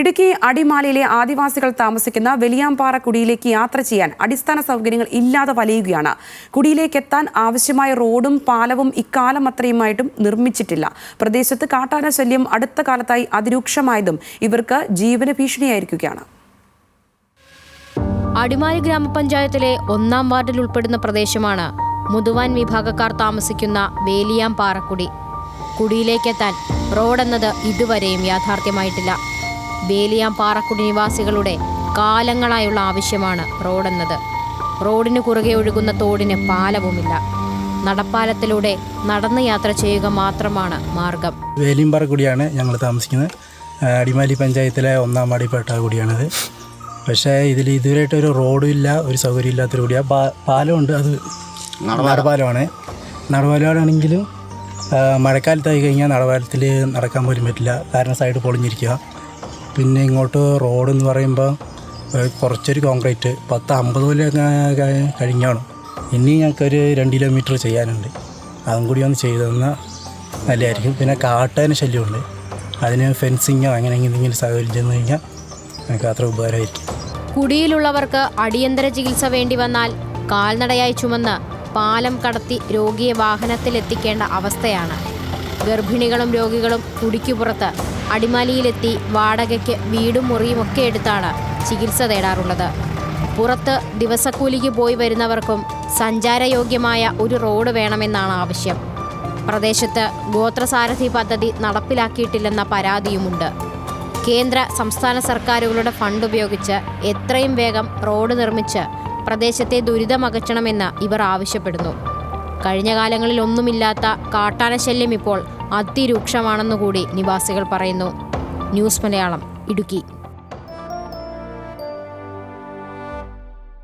ഇടുക്കി അടിമാലിയിലെ ആദിവാസികൾ താമസിക്കുന്ന വെലിയാമ്പാറ കുടിയിലേക്ക് യാത്ര ചെയ്യാൻ അടിസ്ഥാന സൗകര്യങ്ങൾ ഇല്ലാതെ വലയുകയാണ്. കുടിയിലേക്ക് എത്താൻ ആവശ്യമായ റോഡും പാലവും ഇക്കാലം അത്രയുമായിട്ടും നിർമ്മിച്ചിട്ടില്ല. പ്രദേശത്ത് കാട്ടാന ശല്യം അടുത്ത കാലത്തായി അതിരൂക്ഷമായതും ഇവർക്ക് ജീവന ഭീഷണിയായിരിക്കുകയാണ്. അടിമാലി ഗ്രാമപഞ്ചായത്തിലെ ഒന്നാം വാർഡിൽ ഉൾപ്പെടുന്ന പ്രദേശമാണ് മുതുവാൻ വിഭാഗക്കാർ താമസിക്കുന്ന വേലിയാം പാറക്കുടി കുടിയിലേക്കെത്താൻ റോഡെന്നത് ഇതുവരെയും യാഥാർത്ഥ്യമായിട്ടില്ല. വേലിയാം പാറക്കുടി നിവാസികളുടെ കാലങ്ങളായുള്ള ആവശ്യമാണ് റോഡെന്നത്. റോഡിന് കുറുകെ ഒഴുകുന്ന തോടിന് പാലവുമില്ല. നടപ്പാലത്തിലൂടെ നടന്ന് യാത്ര ചെയ്യുക മാത്രമാണ് മാർഗം. വേലിയമ്പാറ കൂടിയാണ് ഞങ്ങൾ താമസിക്കുന്നത്. അടിമാലി പഞ്ചായത്തിലെ ഒന്നാം വാടിപ്പെട്ട കൂടിയാണിത് പക്ഷേ ഇതിൽ ഇതുവരെയായിട്ട് ഒരു റോഡും ഇല്ല ഒരു സൗകര്യം ഇല്ലാത്തൊരു കൂടിയാണ് പാ- പാലമുണ്ട് അത് നടപാലമാണ് നടപാലമാണെങ്കിലും മഴക്കാലത്തായി കഴിഞ്ഞാൽ നടപാലത്തിൽ നടക്കാൻ പോലും പറ്റില്ല. കാരണം സൈഡ് പൊളിഞ്ഞിരിക്കുക. പിന്നെ ഇങ്ങോട്ട് റോഡ് എന്ന് പറയുമ്പോൾ കുറച്ചൊരു കോൺക്രീറ്റ് പത്ത് അമ്പത് കൊല്ലം കഴിഞ്ഞാണ്. ഇനി ഞങ്ങൾക്കൊരു രണ്ട് കിലോമീറ്റർ ചെയ്യാനുണ്ട്. അതും കൂടി ഒന്ന് ചെയ്തു തന്നാൽ നല്ലതായിരിക്കും. പിന്നെ കാട്ടേനെ ശല്യമുണ്ട്. അതിന് ഫെൻസിങ്ങോ അങ്ങനെ എന്തെങ്കിലും സൗകര്യം ചെന്ന് കഴിഞ്ഞാൽ ഞങ്ങൾക്ക് അത്ര ഉപകാരമായിരിക്കും. കുടിയിലുള്ളവർക്ക് അടിയന്തര ചികിത്സ വേണ്ടി വന്നാൽ കാൽനടയായി ചുമന്ന് പാലം കടത്തി രോഗിയെ വാഹനത്തിലെത്തിക്കേണ്ട അവസ്ഥയാണ്. ഗർഭിണികളും രോഗികളും കുടിക്കു പുറത്ത് അടിമാലിയിലെത്തി വാടകയ്ക്ക് വീടും മുറിയുമൊക്കെ എടുത്താണ് ചികിത്സ തേടാറുള്ളത്. പുറത്ത് ദിവസക്കൂലിക്ക് പോയി വരുന്നവർക്കും സഞ്ചാരയോഗ്യമായ ഒരു റോഡ് വേണമെന്നാണ് ആവശ്യം. പ്രദേശത്ത് ഗോത്രസാരഥി പദ്ധതി നടപ്പിലാക്കിയിട്ടില്ലെന്ന പരാതിയുമുണ്ട്. കേന്ദ്ര സംസ്ഥാന സർക്കാരുകളുടെ ഫണ്ട് ഉപയോഗിച്ച് എത്രയും വേഗം റോഡ് നിർമ്മിച്ച് പ്രദേശത്തെ ദുരിതമകറ്റണമെന്ന് ഇവർ ആവശ്യപ്പെടുന്നു. കഴിഞ്ഞ കാലങ്ങളിൽ ഒന്നുമില്ലാത്ത കാട്ടാനശല്യം ഇപ്പോൾ അതിരൂക്ഷമാണെന്നുകൂടി നിവാസികൾ പറയുന്നു. ന്യൂസ് മലയാളം ഇടുക്കി.